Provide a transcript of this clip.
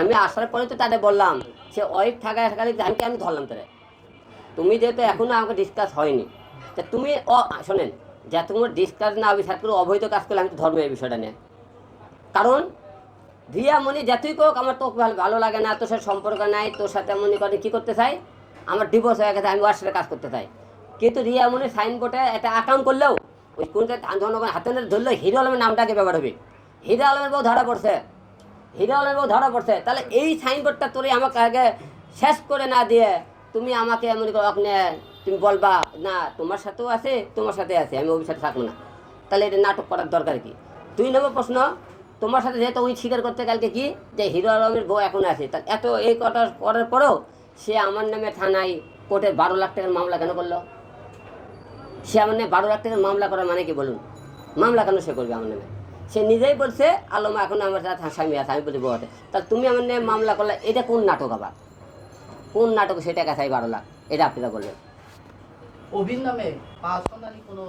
আমি আসার পরে তো তাদের বললাম সে ওয়াইফ থাকা থাকালে আমি ধরলাম তাদের তুমি যেহেতু এখনও আমাকে ডিসকাস হয়নি, তা তুমি অ, শোনেন, যা তোমার ডিসকাস না বিচার করে অবৈধ কাজ করলে আমি তো ধর্ম এই বিষয়টা নিয়ে। কারণ রিয়া মনি যতই কোক আমার তো ভালো লাগে না, তোর সাথে সম্পর্ক নাই, তোর সাথে মনে করে কী করতে চাই? আমার ডিভোর্স হয়ে গেছে, আমি ওর কাজ করতে চাই। কিন্তু রিয়া মনি সাইনবোর্ডে একটা আকাম করলেও, ওই কোনটা জনগণ হাতে নিয়ে ধরলেও হিরো আলমের নামটাকে ব্যবহার হবে। হিরো আলমের বউ ধরা পড়ছে। হিরো আলমের বউ ধরা পড়ছে। তাহলে এই সাইনবোর্ডটা তোরে আমাকে আগে শেষ করে না দিয়ে তুমি আমাকে মনে করো আপনি তুমি বলবা, না, তোমার সাথেও আছে, তোমার সাথে আছে, আমি ওই সাথে থাকব না। তাহলে এটা নাটক করার দরকার কি? দুই নম্বর প্রশ্ন, তোমার সাথে যেহেতু ওই স্বীকার করতে কালকে কি? যে হিরো আলমের বউ এখন আছে। তা এত এই কথা করার পরেও সে আমার নামে থানায় কোর্টে বারো লাখ টাকার মামলা কেন করল? সে আমার নামে বারো লাখ টাকার মামলা করার মানে কি বলুন? মামলা কেন সে করবে আমার নামে? সে নিজেই বলছে আলম এখন আমার সাথে স্বামী আছে, আমি বলি বটে। তাহলে তুমি আমার নিয়ে মামলা করলে, এটা কোন নাটক আবার? কোন নাটক সেটা কাছে বারো লাখ? এটা আপনারা বলবেন অভির নামে কোনো